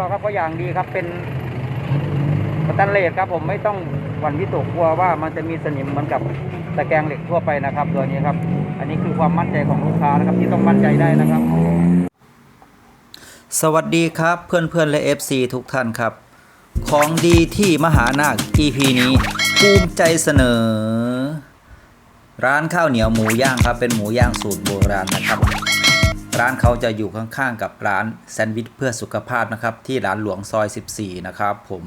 เราครับก็อย่างดีครับเป็นสแตนเลสครับผมไม่ต้องหวั่นวิตกกลัวว่ามันจะมีสนิมเหมือนกับตะแกรงเหล็กทั่วไปนะครับตัวนี้ครับ อันนี้คือความมั่นใจของลูกค้านะครับที่ต้องมั่นใจได้นะครับ สวัสดีครับเพื่อนเพื่อนๆและ FC ทุกท่านครับ ของดีที่มหานาค EP นี้ภูมิใจเสนอ ร้านข้าวเหนียวหมูย่างครับเป็นหมูย่างสูตรโบราณนะครับ ร้านเขาจะอยู่ข้างๆกับร้านแซนด์วิชเพื่อสุขภาพนะครับ ที่ร้านหลวงซอย 14 นะครับ ผม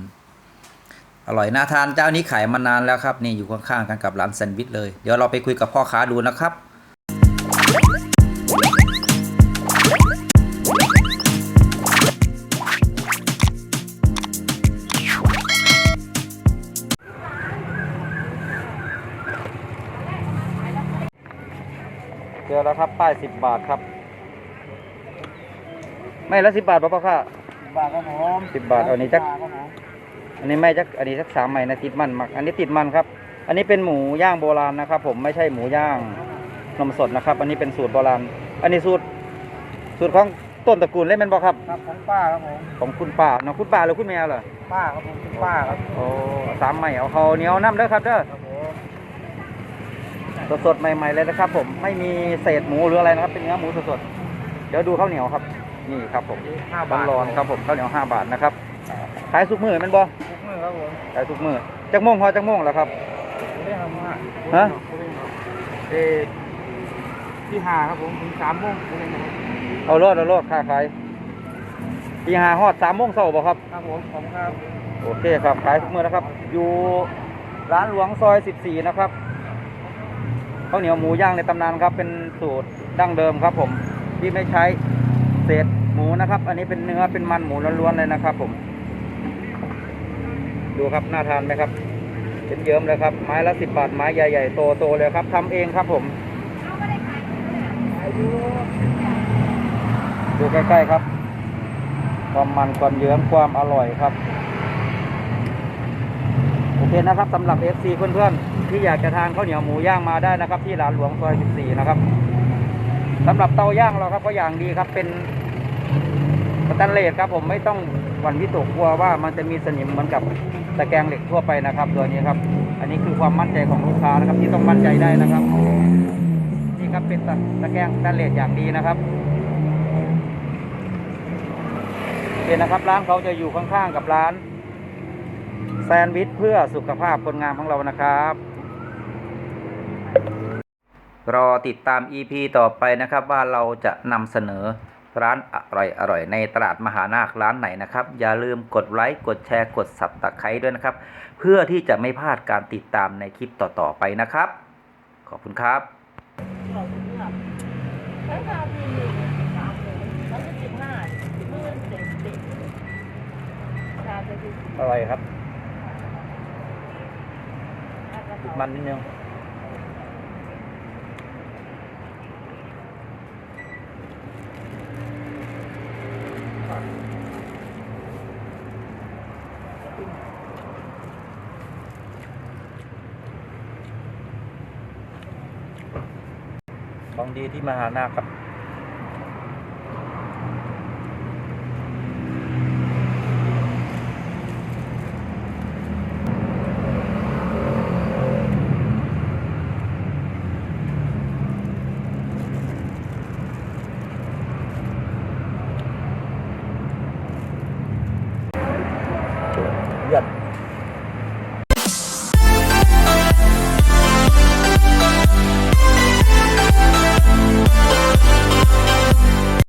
อร่อยน่าทานเจ้านี้ขายมานานแล้วครับนี่อยู่ข้างๆกันกับร้านแซนด์วิชเลยเดี๋ยวเราไปคุยกับพ่อค้าดูนะครับเจอแล้วครับป้ายสิบบาทครับ ไม่ละสิบบาทป่ะพ่อค้าบาทครับผมสิบบาทเอานี้จักครับผมอันนี้ไม่จักอันนี้สักสามใหม่นะติดมันมักอันนี้ติดมันครับ อันนี้เป็นหมูย่างโบราณนะครับ ผมไม่ใช่หมูย่างนมสดนะครับ อันนี้เป็นสูตรโบราณ อันนี้สูตรสูตรของต้นตระกูลเล่นเป็นบ่ครับครับของป้าครับผมของคุณป้าเนาะคุณป้าหรือคุณแม่เหรอป้าครับผมคุณป้าครับโอ้สามใหม่เอาเขาวเหนียวน้ำเด้อครับเด้อครับผมสดๆใหม่ๆเลยนะครับ ผมไม่มีเศษหมูหรืออะไรนะครับเป็นเนื้อหมูสดๆเดี๋ยวดูข้าวเหนียวครับ นี่ครับผมห้าบาทร้อนๆครับผมข้าวเหนียวห้าบาทนะครับขายสุกมือแมันบ่ทุกมื้อครับผมขายสุกมือจักโมงพอจักโมงแล้วครับไม่ได้ทำมากฮะเออที่ห้าครับผมถึงสามโมงไม่ได้นะครับเอารอดเอารอดค่าขายตีหาฮอดสามโมงเช้าบ่ครับครับผมผมครับโอเคครับขายทุกมือนะครับ อยู่ร้านหลวงซอย14นะครับข้าวเหนียวหมูย่างในตำนานครับ เป็นสูตรดั้งเดิมครับผมที่ไม่ใช้ เศษหมูนะครับ อันนี้เป็นเนื้อเป็นมันหมูล้วนๆเลยนะครับผม ดูครับน่าทานไหมครับเป็นเยิ้มเลยครับ ไม้ละสิบบาทไม้ใหญ่ๆโตๆเลยครับทำเองครับผมดูใกล้ๆครับ ความมันความเยิ้มความอร่อยครับโอเคนะครับสำหรับ FC เพื่อนๆที่อยากจะทานข้าวเหนียวหมูย่างมาได้นะครับ ที่ร้านหลวงซอย 14 นะครับ สำหรับเตาย่างเราครับก็อย่างดีครับเป็นสแตนเลสครับผมไม่ต้องหวั่นวิตกกลัวว่ามันจะมีสนิมเหมือนกับตะแกรงเหล็กทั่วไปนะครับ ตัวนี้ครับ อันนี้คือความมั่นใจของลูกค้านะครับ ที่ต้องมั่นใจได้นะครับ นี่ครับเป็นตะแกรงสแตนเลสอย่างดีนะครับโอเคนะครับร้านเขาจะอยู่ข้างๆกับร้าน แซนด์วิชเพื่อสุขภาพคนงามของเรานะครับ รอติดตาม EP ต่อไปนะครับว่าเราจะนำเสนอร้านอร่อยอร่อยในตลาดมหานาคร้านไหนนะครับ อย่าลืมกดไลค์กดแชร์กดสับตะไคร้ด้วยนะครับ เพื่อที่จะไม่พลาดการติดตามในคลิปต่อๆไปนะครับ ขอบคุณครับราคาดีหนึ่งสามหนึ่งร้อยสิบห้าสิบหมื่นเจ็ดสิบราคาจะดีอร่อยครับราคาติดมันนิดนึง ของดีที่มหานาคครับ